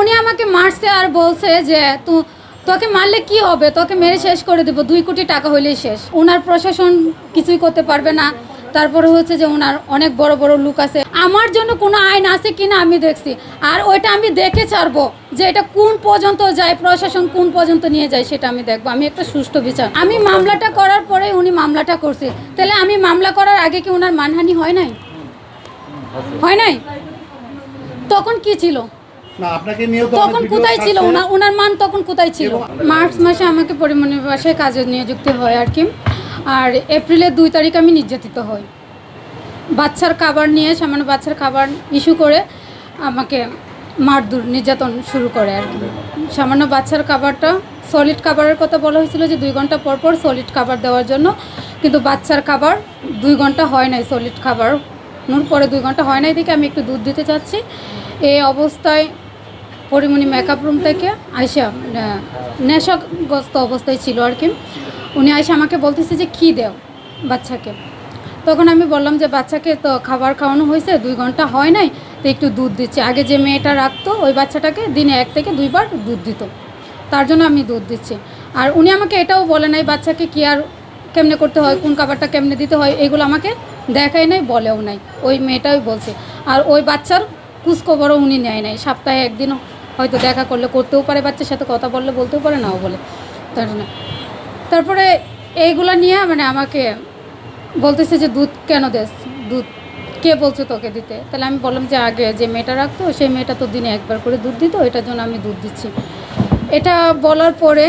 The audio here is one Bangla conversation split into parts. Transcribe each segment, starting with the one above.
উনি আমাকে মারছে আর বলছে যে, তু, তোকে মারলে কি হবে? তোকে মেরে শেষ করে দেবো। দুই কোটি টাকা হইলেই শেষ। ওনার প্রশাসন কিছুই করতে পারবে না। তারপরে হচ্ছে যে ওনার অনেক বড় বড় লুক আছে। আমার জন্য কোনো আইন আছে কিনা আমি দেখছি। আর ওইটা আমি দেখে ছাড়বো যে এটা কোন পর্যন্ত যায়, প্রশাসন কোন পর্যন্ত নিয়ে যায় সেটা আমি দেখব। আমি একটা সুষ্ঠু বিচার। আমি মামলাটা করার পরে উনি মামলাটা করছে। তাহলে আমি মামলা করার আগে কি ওনার মানহানি হয় নাই? হয় নাই? তখন কি ছিল? তখন কোথায় ছিল? ওনার মান তখন কোথায় ছিল? মার্চ মাসে আমাকে পরিমণের বাসায় কাজে নিযুক্ত হয় আর কি। আর এপ্রিলের দুই তারিখ আমি নির্যাতিত হই। বাচ্চার খাবার নিয়ে সামান্য বাচ্চার খাবার ইস্যু করে আমাকে মারধর নির্যাতন শুরু করে আর কি। সামান্য বাচ্চার খাবারটা সলিড খাবারের কথা বলা হয়েছিল যে দুই ঘণ্টা পর পর সলিড খাবার দেওয়ার জন্য। কিন্তু বাচ্চার খাবার দুই ঘণ্টা হয় নাই সলিড খাবার নুর পরে দুই ঘণ্টা হয় নাই দেখে আমি একটু দুধ দিতে চাচ্ছি এই অবস্থায় পরিমণি মেকআপ রুম থেকে আয়সা নেশাগ্রস্ত অবস্থায় ছিল আর কি। উনি আয়সা আমাকে বলতেছে যে, কী দেও বাচ্চাকে? তখন আমি বললাম যে, বাচ্চাকে তো খাবার খাওয়ানো হয়েছে, দুই ঘণ্টা হয় নাই, তো একটু দুধ দিচ্ছে। আগে যে মেয়েটা রাখতো, ওই বাচ্চাটাকে দিনে এক থেকে দুইবার দুধ দিত। তার জন্য আমি দুধ দিচ্ছি। আর উনি আমাকে এটাও বলে নাই, বাচ্চাকে কি আর কেমনে করতে হয়, কোন খাবারটা কেমনে দিতে হয়, এগুলো আমাকে দেখাই নাই, বলেও নাই। ওই মেয়েটাই বলছে। আর ওই বাচ্চার খোঁজখবরও উনি নেয় নাই। সপ্তাহে একদিন হয়তো দেখা করলে, করতেও পারে বাচ্চার সাথে কথা বললে, বলতেও পারে, নাও বলে। তার জন্য। তারপরে এইগুলো নিয়ে মানে আমাকে বলতেছে যে, দুধ কেন দেস? দুধ কে বলছে তোকে দিতে? তাহলে আমি বললাম যে, আগে যে মেয়েটা রাখতো, সেই মেয়েটা তো দিনে একবার করে দুধ দিত, এটার জন্য আমি দুধ দিচ্ছি। এটা বলার পরে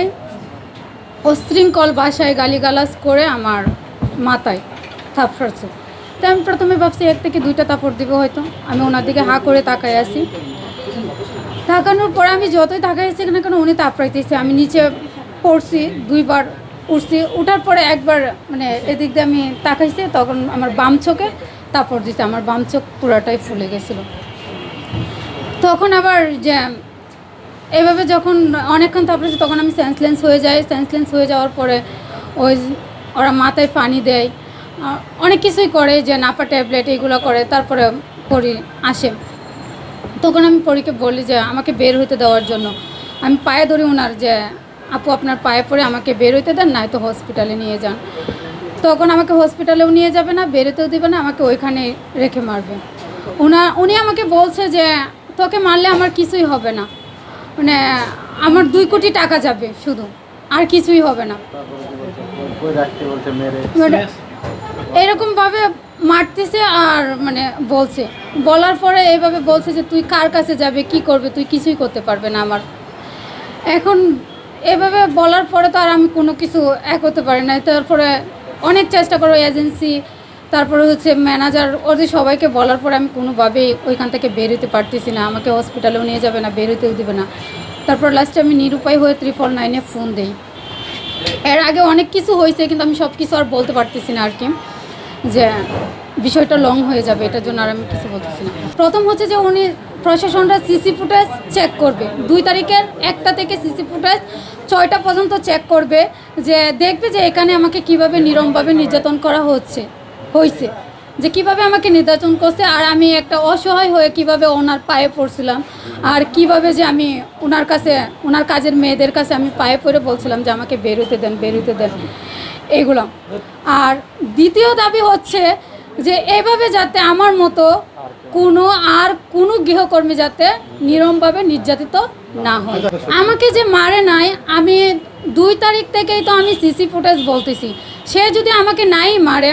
অশৃঙ্খল বাসায় গালিগালাজ করে আমার মাথায় থাপড়াচ্ছে তো আমি প্রথমে ভাবছি, এক থেকে দুইটা তাপড় দিব হয়তো। আমি ওনার দিকে হা করে তাকাই আসি তাকানোর পরে আমি যতই তাকাইছি না কেন, উনি তাপড়াইতেছে আমি নিচে পড়ছি, দুইবার উঠছি উঠার পরে একবার মানে এদিক দিয়ে আমি তাকাইছি, তখন আমার বাম চোখে তাপড় দিছে আমার বাম চোখ পুরাটাই ফুলে গেছিল। তখন আবার যে এভাবে যখন অনেকক্ষণ তারপরে তখন আমি সেন্সলেন্স হয়ে যাই সেন্সলেন্স হয়ে যাওয়ার পরে ওই ওরা মাথায় পানি দেয়। অনেক কিছুই করে যে নাপা ট্যাবলেট এগুলো করে, তারপরে পরি আসে। তখন আমি পরীকে বলি যে আমাকে বের হইতে দেওয়ার জন্য। আমি পায়ে ধরি ওনার যে, আপু, আপনার পায়ে পড়ে আমাকে বের হইতে দেন, নয়তো হসপিটালে নিয়ে যান। তখন আমাকে হসপিটালেও নিয়ে যাবে না বেরোতেও দেবে না, আমাকে ওইখানে রেখে মারবে। ওনা উনি আমাকে বলছে যে, তোকে মারলে আমার কিছুই হবে না। মানে আমার দুই কোটি টাকা যাবে শুধু, আর কিছুই হবে না। মানে এরকমভাবে মারতেছে আর মানে বলছে। বলার পরে এইভাবে বলছে যে, তুই কার কাছে যাবে, কি করবে, তুই কিছুই করতে পারবে না আমার। এখন এভাবে বলার পরে তো আর আমি কোনো কিছু এক হতে পারি না তারপরে অনেক চেষ্টা করো এজেন্সি তারপরে হচ্ছে ম্যানেজার ওদের সবাইকে বলার পরে আমি কোনোভাবেই ওইখান থেকে বেরোতে পারতেছি না। আমাকে হসপিটালেও নিয়ে যাবে না বেরোতেও দেবে না। তারপর লাস্টে আমি নিরুপায় হয়ে ত্রিফল নাইনে ফোন দিই। এর আগে অনেক কিছু হয়েছে কিন্তু আমি সব কিছু আর বলতে পারতেছি না আর কি। যে বিষয়টা লং হয়ে যাবে, এটার জন্য আর আমি কিছু বলতেছি না। প্রথম হচ্ছে যে উনি প্রশাসনরা সিসি ফুটেজ চেক করবে। দুই তারিখের একটা থেকে সিসি ফুটেজ ছয়টা পর্যন্ত চেক করবে, যে দেখবে যে এখানে আমাকে কীভাবে নিরমভাবে নির্যাতন করা হচ্ছে। হয়েছে যে কীভাবে আমাকে নির্যাতন করছে আর আমি একটা অসহায় হয়ে কীভাবে ওনার পায়ে পড়ছিলাম আর কীভাবে যে আমি ওনার কাছে, ওনার কাজের মেয়েদের কাছে আমি পায়ে পড়ে বলছিলাম যে আমাকে বেরোতে দেন বেরোতে দেন এইগুলো আর দ্বিতীয় দাবি হচ্ছে যে এভাবে যাতে আমার মতো কোনো আর কোনো গৃহকর্মী যাতে নিরমভাবে নির্যাতিত না হয়। আমাকে যে মারে নাই, আমি দুই তারিখ থেকেই তো আমি সিসি ফুটেজ বলতেছি। সে যদি আমাকে নাই মারে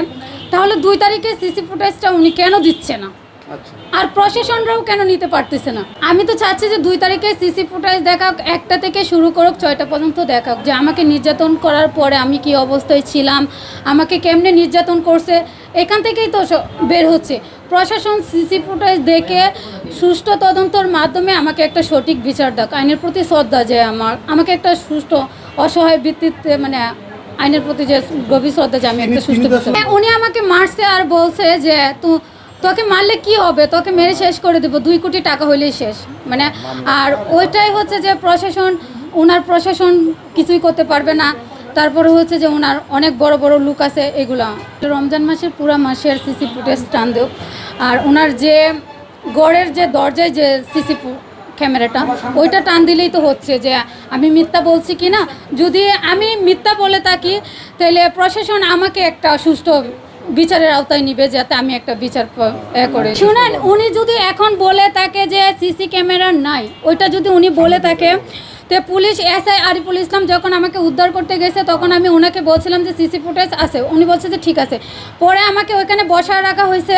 তাহলে দুই তারিখে সিসি ফুটেজটা উনি কেন দিচ্ছে না? আচ্ছা। আর প্রশাসনরাও কেন নিতে পারতেছে না? আমি তো চাচ্ছি যে দুই তারিখে সিসি ফুটেজ দেখাক একটা থেকে শুরু করুক ছয়টা পর্যন্ত দেখাক। যে আমাকে নির্যাতন করার পরে আমি কি অবস্থায় ছিলাম আমাকে কেমনে নির্যাতন করছে এখান থেকেই তো বের হচ্ছে। প্রশাসন সিসি ফুটেজ দেখে সুষ্ঠু তদন্তর মাধ্যমে আমাকে একটা সঠিক বিচার দেখ আইনের প্রতি শ্রদ্ধা যে আমার আমাকে একটা সুষ্ঠু অসহায় ভিত্তিতে মানে আইনের প্রতি যে গভীর শ্রদ্ধা যে আমি একটা বিচার- হ্যাঁ, উনি আমাকে মারছে আর বলছে যে তু তোকে মারলে কি হবে? তোকে মেরে শেষ করে দেবো দুই কোটি টাকা হইলেই শেষ। মানে আর ওইটাই হচ্ছে যে প্রশাসন ওনার প্রশাসন কিছুই করতে পারবে না। তারপরে হচ্ছে যে ওনার অনেক বড় বড় লুক আছে এগুলা। রমজান মাসের পুরা মাসের সিসি ফুটেজ টান দেব আর ওনার যে গড়ের যে দরজায় যে সিসি ক্যামেরাটা, ওইটা টান দিলেই তো হচ্ছে যে আমি মিথ্যা বলছি কি না? যদি আমি মিথ্যা বলে থাকি, তাহলে প্রশাসন আমাকে একটা সুস্থ বিচারের আওতায় নিবে যাতে আমি একটা বিচার করে। শুনেন, উনি যদি এখন বলে থাকে যে সিসি ক্যামেরা নাই, ওইটা যদি উনি বলে থাকে তো পুলিশ এসআই আরিফুল ইসলাম যখন আমাকে উদ্ধার করতে গেছে তখন আমি ওনাকে বলছিলাম যে সিসি ফুটেজ আছে। উনি বলছে যে ঠিক আছে। পরে আমাকে ওইখানে বসায় রাখা হয়েছে।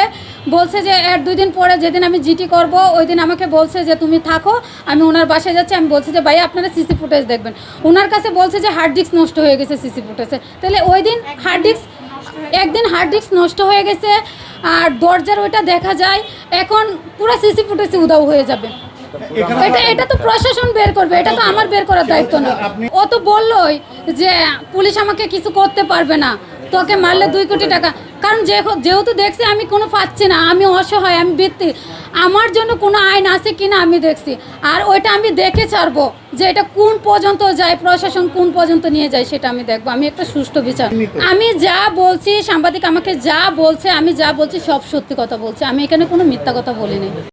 বলছে যে এর দুই দিন পরে যেদিন আমি জিটি করব ওই দিন আমাকে বলছে যে তুমি থাকো আমি ওনার বাসায় যাচ্ছি। আমি বলছি যে ভাই আপনারা সিসি ফুটেজ দেখবেন। ওনার কাছে বলছে যে হার্ড ডিস্ক নষ্ট হয়ে গেছে সিসি ফুটেজে। তাহলে ওই দিন হার্ড ডিস্ক একদিন হার্ড ডিস্ক নষ্ট হয়ে গেছে আর দরজার ওইটা দেখা যায় এখন পুরো সিসি ফুটেজে উদাও হয়ে যাবে। এটা এটা তো প্রশাসন বের করবে এটা তো আমার বের করার দায়িত্ব না। ও তো বললোই যে পুলিশ আমাকে কিছু করতে পারবে না। তোকে মারলে দুই কোটি টাকা। কারণ যেহেতু দেখছি আমি কোনো পাচ্ছি না আমি অসহায় আমি বৃত্তি। আমার জন্য কোনো আইন আছে কি না আমি দেখছি। আর ওইটা আমি দেখে ছাড়বো যে এটা কোন পর্যন্ত যায় প্রশাসন কোন পর্যন্ত নিয়ে যায় সেটা আমি দেখব। আমি একটা সুষ্ঠু বিচার। আমি যা বলছি সাংবাদিক আমাকে যা বলছে আমি যা বলছি সব সত্যি কথা বলছি। আমি এখানে কোনো মিথ্যা কথা বলিনি।